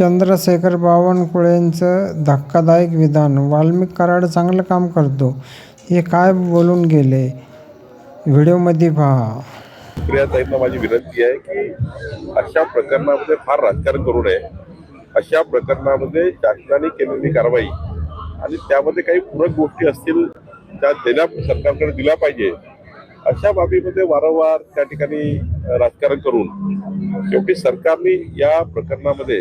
चंद्रशेखर बावनकुळेंचं धक्कादायक विधान. वाल्मिक कराड चांगलं काम करतो. हे काय बोलून गेले? व्हिडिओमध्ये पहा. प्रियाताईंना माझी विनंती आहे की अशा प्रकरणामध्ये फार राजकारण करू नये. अशा प्रकरणामध्ये शासनाने केलेली कारवाई आणि त्यामध्ये काही पूरक गोष्टी असतील त्या देण्या सरकारकडे दिल्या पाहिजे. अशा बाबीमध्ये वारंवार त्या ठिकाणी राजकारण करून शेवटी सरकारने या प्रकरणामध्ये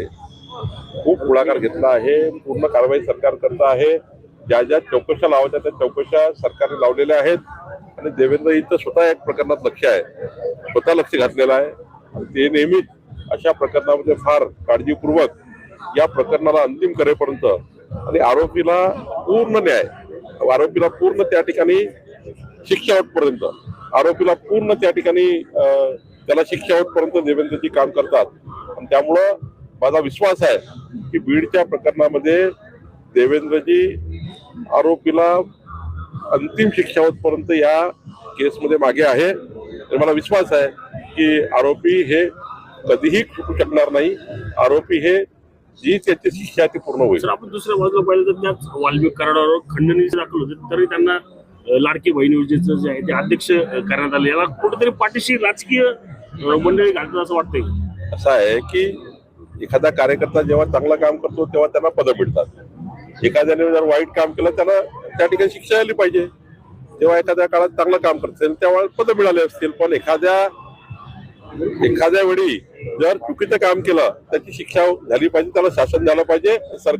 खूप पुढाकार घेतला आहे. पूर्ण कारवाई सरकार करत आहे. ज्या ज्या चौकशा लावायच्या त्या चौकशा सरकारने लावलेल्या आहेत. आणि देवेंद्र इथं स्वतः या प्रकरणात लक्ष आहे. स्वतः लक्ष घातलेलं आहे. ते नेहमीच अशा प्रकरणामध्ये फार काळजीपूर्वक या प्रकरणाला अंतिम करेपर्यंत आणि आरोपीला पूर्ण न्याय आरोपीला पूर्ण त्या ठिकाणी शिक्षा होतपर्यंत आरोपीला पूर्ण त्या ठिकाणी त्याला शिक्षा होतपर्यंत देवेंद्रजी काम करतात. आणि त्यामुळं माझा विश्वास आहे की बीडच्या प्रकरणामध्ये देवेंद्रजी आरोपीला अंतिम शिक्षा होतपर्यंत या केसमध्ये मागे आहे. तर मला विश्वास आहे की आरोपी हे कधीही चुकू शकणार नाही. आरोपी हे जी त्याची शिक्षा ती पूर्ण होईल. आपण दुसऱ्या बाजूला पाहिलं तर त्याच वाल्मिक कराडावर खंडणी दाखल होते. तरी त्यांना लाडकी बहीण योजनेचं जे आहे ते अध्यक्ष करण्यात आले. याला कुठेतरी पाठीशी राजकीय मंडळी घालतात असं वाटतंय. असं आहे की एखादा कार्यकर्ता जेव्हा चांगलं काम करतो तेव्हा त्यांना पदं मिळतात. एखाद्याने जर वाईट काम केलं त्याला त्या ठिकाणी शिक्षा आली पाहिजे. जेव्हा एखाद्या काळात चांगलं काम करत असेल तेव्हा पदं मिळाले असतील. पण एखाद्या एखाद्या वेळी जर चुकीचं काम केलं त्याची शिक्षा झाली पाहिजे त्याला शासन झालं पाहिजे सरकार